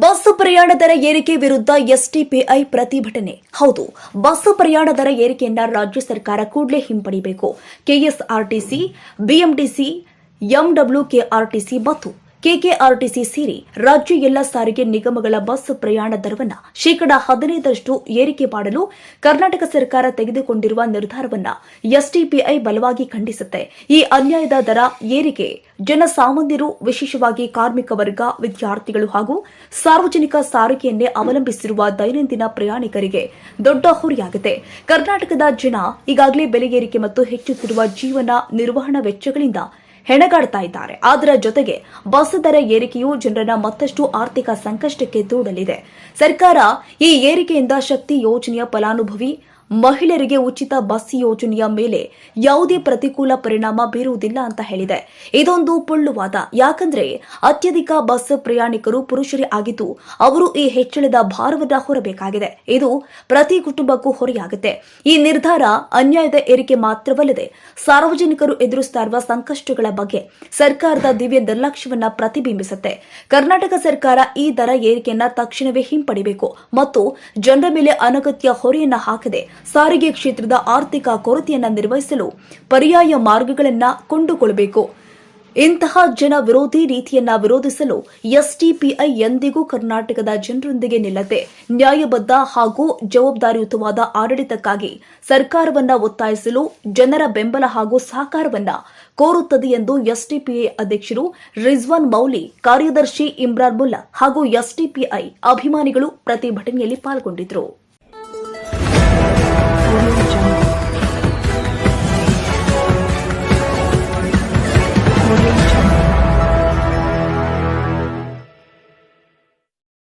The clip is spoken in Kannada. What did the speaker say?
ಬಸ್ ಪ್ರಯಾಣ ದರ ಏರಿಕೆ ವಿರುದ್ಧ ಎಸ್ಟಿಪಿಐ ಪ್ರತಿಭಟನೆ. ಹೌದು, ಬಸ್ ಪ್ರಯಾಣ ದರ ಏರಿಕೆಯನ್ನ ರಾಜ್ಯ ಸರ್ಕಾರ ಕೂಡಲೇ ಹಿಂಪಡಿಬೇಕು. ಕೆಎಸ್ಆರ್ಟಿಸಿ, ಬಿಎಂಟಿಸಿ, ಎಂಡಬ್ಲ್ಯೂಕೆಆರ್ಟಿಸಿ ಮತ್ತು ಕೆಕೆಆರ್ಟಿಸಿ ಸೇರಿ ರಾಜ್ಯ ಎಲ್ಲ ಸಾರಿಗೆ ನಿಗಮಗಳ ಬಸ್ ಪ್ರಯಾಣ ದರವನ್ನು ಶೇಕಡಾ ಹದಿನೈದರಷ್ಟು ಏರಿಕೆ ಮಾಡಲು ಕರ್ನಾಟಕ ಸರ್ಕಾರ ತೆಗೆದುಕೊಂಡಿರುವ ನಿರ್ಧಾರವನ್ನು ಎಸ್ಟಿಪಿಐ ಬಲವಾಗಿ ಖಂಡಿಸುತ್ತೆ. ಈ ಅನ್ಯಾಯದ ದರ ಏರಿಕೆ ಜನಸಾಮಾನ್ಯರು, ವಿಶೇಷವಾಗಿ ಕಾರ್ಮಿಕ ವರ್ಗ, ವಿದ್ಯಾರ್ಥಿಗಳು ಹಾಗೂ ಸಾರ್ವಜನಿಕ ಸಾರಿಗೆಯನ್ನೇ ಅವಲಂಬಿಸಿರುವ ದೈನಂದಿನ ಪ್ರಯಾಣಿಕರಿಗೆ ದೊಡ್ಡ ಹೊರೆಯಾಗಿದೆ ಕರ್ನಾಟಕದ ಜನ ಈಗಾಗಲೇ ಬೆಲೆ ಏರಿಕೆ ಮತ್ತು ಹೆಚ್ಚುತ್ತಿರುವ ಜೀವನ ನಿರ್ವಹಣಾ ವೆಚ್ಚಗಳಿಂದ ಹೆಣಗಾಡ್ತಾ ಇದ್ದಾರೆ. ಅದರ ಜೊತೆಗೆ ಬಸ್ ದರ ಏರಿಕೆಯು ಜನರನ್ನ ಮತ್ತಷ್ಟು ಆರ್ಥಿಕ ಸಂಕಷ್ಟಕ್ಕೆ ದೂಡಲಿದೆ. ಸರ್ಕಾರ ಈ ಏರಿಕೆಯಿಂದ ಶಕ್ತಿ ಯೋಜನೆಯ ಫಲಾನುಭವಿ ಮಹಿಳೆಯರಿಗೆ ಉಚಿತ ಬಸ್ ಯೋಜನೆಯ ಮೇಲೆ ಯಾವುದೇ ಪ್ರತಿಕೂಲ ಪರಿಣಾಮ ಬೀರುವುದಿಲ್ಲ ಅಂತ ಹೇಳಿದೆ. ಇದೊಂದು ಪುಳ್ಳುವಾದ. ಯಾಕಂದ್ರೆ ಅತ್ಯಧಿಕ ಬಸ್ ಪ್ರಯಾಣಿಕರು ಪುರುಷರೇ ಆಗಿದ್ದು ಅವರು ಈ ಹೆಚ್ಚಳದ ಭಾರವನ್ನ ಹೊರಬೇಕಾಗಿದೆ. ಇದು ಪ್ರತಿ ಕುಟುಂಬಕ್ಕೂ ಹೊರೆಯಾಗುತ್ತೆ. ಈ ನಿರ್ಧಾರ ಅನ್ಯಾಯದ ಏರಿಕೆ ಮಾತ್ರವಲ್ಲದೆ ಸಾರ್ವಜನಿಕರು ಎದುರಿಸ್ತಾ ಇರುವ ಸಂಕಷ್ಟಗಳ ಬಗ್ಗೆ ಸರ್ಕಾರದ ದಿವ್ಯ ನಿರ್ಲಕ್ಷ್ಯವನ್ನ ಪ್ರತಿಬಿಂಬಿಸುತ್ತೆ. ಕರ್ನಾಟಕ ಸರ್ಕಾರ ಈ ದರ ಏರಿಕೆಯನ್ನ ತಕ್ಷಣವೇ ಹಿಂಪಡಿಬೇಕು ಮತ್ತು ಜನರ ಮೇಲೆ ಅನಗತ್ಯ ಹೊರೆಯನ್ನ ಹಾಕದೆ ಸಾರಿಗೆ ಕ್ಷೇತ್ರದ ಆರ್ಥಿಕ ಕೊರತೆಯನ್ನು ನಿರ್ವಹಿಸಲು ಪರ್ಯಾಯ ಮಾರ್ಗಗಳನ್ನು ಕೊಂಡುಕೊಳ್ಳಬೇಕು ಇಂತಹ ಜನ ವಿರೋಧಿ ರೀತಿಯನ್ನ ವಿರೋಧಿಸಲು ಎಸ್ಟಿಪಿಐ ಎಂದಿಗೂ ಕರ್ನಾಟಕದ ಜನರೊಂದಿಗೆ ನಿಲ್ಲದೆ ನ್ಯಾಯಬದ್ಧ ಹಾಗೂ ಜವಾಬ್ದಾರಿಯುತವಾದ ಆಡಳಿತಕ್ಕಾಗಿ ಸರ್ಕಾರವನ್ನ ಒತ್ತಾಯಿಸಲು ಜನರ ಬೆಂಬಲ ಹಾಗೂ ಸಹಕಾರವನ್ನ ಕೋರುತ್ತದೆ ಎಂದು ಎಸ್ಟಿಪಿಐ ಅಧ್ಯಕ್ಷರು ರಿಜ್ವಾನ್ ಮೌಲಿ, ಕಾರ್ಯದರ್ಶಿ ಇಮ್ರಾನ್ ಮುಲ್ಲಾ ಹಾಗೂ ಎಸ್ಟಿಪಿಐ ಅಭಿಮಾನಿಗಳು ಪ್ರತಿಭಟನೆಯಲ್ಲಿ ಪಾಲ್ಗೊಂಡಿದ್ದರು